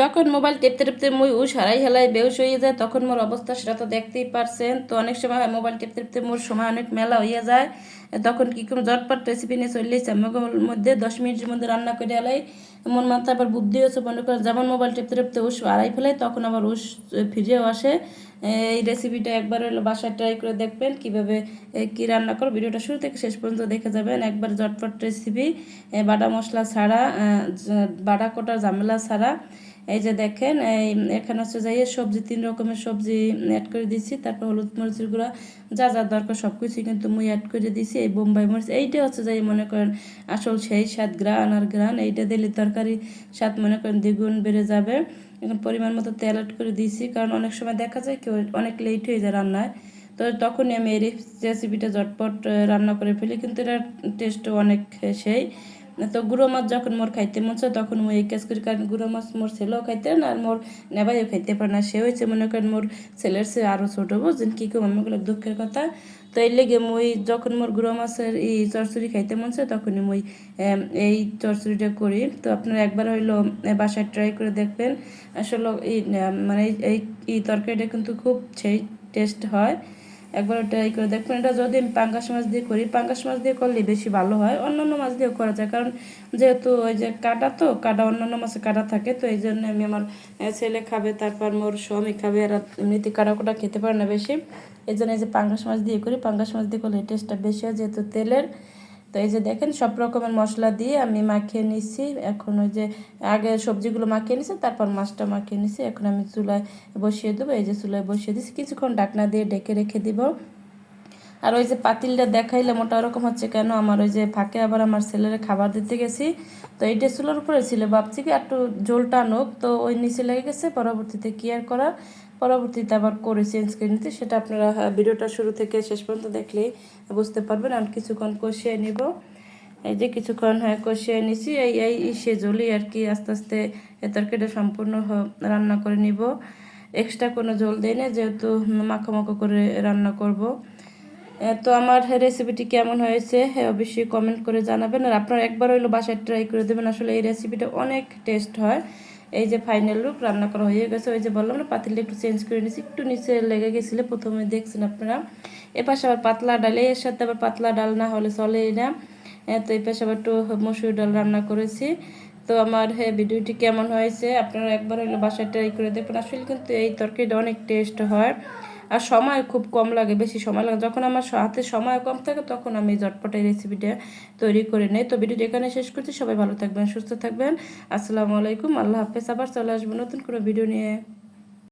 যখন মোবাইল টেপতে টেপতে মুই উস হারাই হেলাই বেউস হয়ে যায়, তখন মোর অবস্থা সেটা তো দেখতেই পারছেন। তো অনেক সময় হয় মোবাইল টেপতে টেপতে মোর সময় অনেক মেলা হইয়া যায়। তখন কি কোনো জটপট রেসিপি নিয়ে চলে এসে মধ্যে দশ মিনিটের মধ্যে রান্না করে আলাই মন মাথা আবার বুদ্ধি হচ্ছে মনে করেন, যেমন মোবাইল টেপতে টেপতে উস হারাই ফেলাই, তখন আবার উস ফিরেও আসে। এই রেসিপিটা একবার হলো বাসায় ট্রাই করে দেখবেন কীভাবে কি রান্না করো। ভিডিওটা শুরু থেকে শেষ পর্যন্ত দেখে যাবেন। একবার জটপট রেসিপি বাটা মশলা ছাড়া বাটা কোটার ঝামেলা ছাড়া। এই যে দেখেন, এই এখানে হচ্ছে যাই সবজি, তিন রকমের সবজি অ্যাড করে দিচ্ছি তারপর হলুদ মরিচের গুঁড়া, যা যা দরকার সব কিছুই কিন্তু মুই অ্যাড করে দিছি। এই বোম্বাই মরিচ এইটা হচ্ছে যাই মনে করেন আসল সেই স্বাদ গ্রান আর গ্রান এইটা দিলে তরকারি স্বাদ মনে করেন দ্বিগুণ বেড়ে যাবে। এখন পরিমাণ মতো তেল অ্যাড করে দিয়েছি কারণ অনেক সময় দেখা যায় কেউ অনেক লেট হয়ে যায় রান্নায়। তো তখনই আমি এই রেসিপিটা ঝটপট রান্না করে ফেলি, কিন্তু এটার টেস্টও অনেক সেই। তো গুঁড়ো মাছ যখন মোর খাইতে মন চায়, তখন মুই কাজ করি। কারণ গুঁড়ো মাছ মোর ছেলেও খাইতে না, আর মোর নেবাইও খাইতে পারে না। সে হয়েছে মনে করেন মোর ছেলের সে আরও ছোটো, বুঝছেন? কী কম? আমি বলে দুঃখের কথা। তো এর লেগে মুই যখন মোর গুঁড়ো মাছের এই চরচড়ি খাইতে মন চায়, তখনই মুই এই চরচড়িটা করি। তো আপনারা একবার হইল বাসায় ট্রাই করে দেখবেন। আসলে এই মানে এই এই তরকারিটা কিন্তু খুব সেই টেস্ট হয়। একবার ট্রাই করে দেখবেন। এটা যদি আমি পাঙ্গাস মাছ দিয়ে করি, পাঙ্গাস মাছ দিয়ে করলে বেশি ভালো হয়, অন্যান্য মাছ দিয়েও করা যায়। কারণ যেহেতু ওই যে কাটা তো, কাটা অন্যান্য মাছে কাটা থাকে, তো এই জন্য আমি আমার ছেলে খাবে, তারপর মোর স্বামী খাবে আর এমনিতে কাটা কোটা খেতে পারে না বেশি। এই জন্য এই যে পাঙ্গাস মাছ দিয়ে করি, পাঙ্গাস মাছ দিয়ে করলে টেস্টটা বেশি হয়, যেহেতু তেলের। তো এই যে দেখেন, সব রকমের মশলা দিয়ে আমি মাখিয়ে নিচ্ছি এখন ওই যে আগে সবজিগুলো মাখিয়ে নিছি, তারপর মাছটা মাখিয়ে নিছি। এখন আমি চুলায় বসিয়ে দেবো। এই যে চুলায় বসিয়ে দিচ্ছি কিছুক্ষণ ডাকনা দিয়ে ডেকে রেখে দিব। আর ওই যে পাতিলটা দেখাইলে মোটা ওরকম হচ্ছে কেন? আমার ওই যে ফাঁকে আবার আমার ছেলের খাবার দিতে গেছি। তো এইটা চুলোর উপরে ছিল। ভাবছি কি একটু ঝোলটা আনুক। তো ওই নিচে লেগে গেছে। পরবর্তীতে কি আর করা? পরবর্তীতে আবার করে চেঞ্জ করে নিতে সেটা আপনারা ভিডিওটা শুরু থেকে শেষ পর্যন্ত দেখলেই বুঝতে পারবেন। আর কিছুক্ষণ কষিয়ে নিব। এই যে কিছুক্ষণ হ্যাঁ কষিয়ে নিছি। এই এই সে জলই আর কি আস্তে আস্তে এ তরকারিটা সম্পূর্ণ রান্না করে নিব। এক্সট্রা কোনো জল দেয় না যেহেতু মাখো মাখো করে রান্না করব। তো আমার রেসিপিটি কেমন হয়েছে হ্যাঁ, অবশ্যই কমেন্ট করে জানাবেন। আর আপনারা একবার হইল বাসায় ট্রাই করে দেবেন আসলে এই রেসিপিটা অনেক টেস্ট হয়। এই যে ফাইনাল লুক রান্না করা হয়ে গেছে, ওই যে বললাম না, পাতিলটা একটু চেঞ্জ করে নিয়েছি, একটু নিচে লেগে গেছিল, প্রথমে দেখছেন আপনারা। এপাশে আবার পাতলা ডালে, এর সাথে আবার পাতলা ডাল না হলে চলেই না। তো এই পাশে আবার একটু মসুর ডাল রান্না করেছি। তো আমার হ্যাঁ ভিডিওটি কেমন হয়েছে, আপনারা একবার হইল বাসায় ট্রাই করে দেখবেন। আসলে কিন্তু এই তরকারিটা অনেক টেস্ট হয়। আর সময় খুব কম লাগে, বেশি সময় লাগে। যখন আমার হাতে সময় কম থাকে, তখন আমি ঝটপট এই রেসিপিটা তৈরি করে নেই। তো ভিডিওটি এখানে শেষ করছি। সবাই ভালো থাকবেন, সুস্থ থাকবেন। আসসালামু আলাইকুম। আল্লাহ হাফেজ। আবার চলে আসব নতুন কোনো ভিডিও নিয়ে।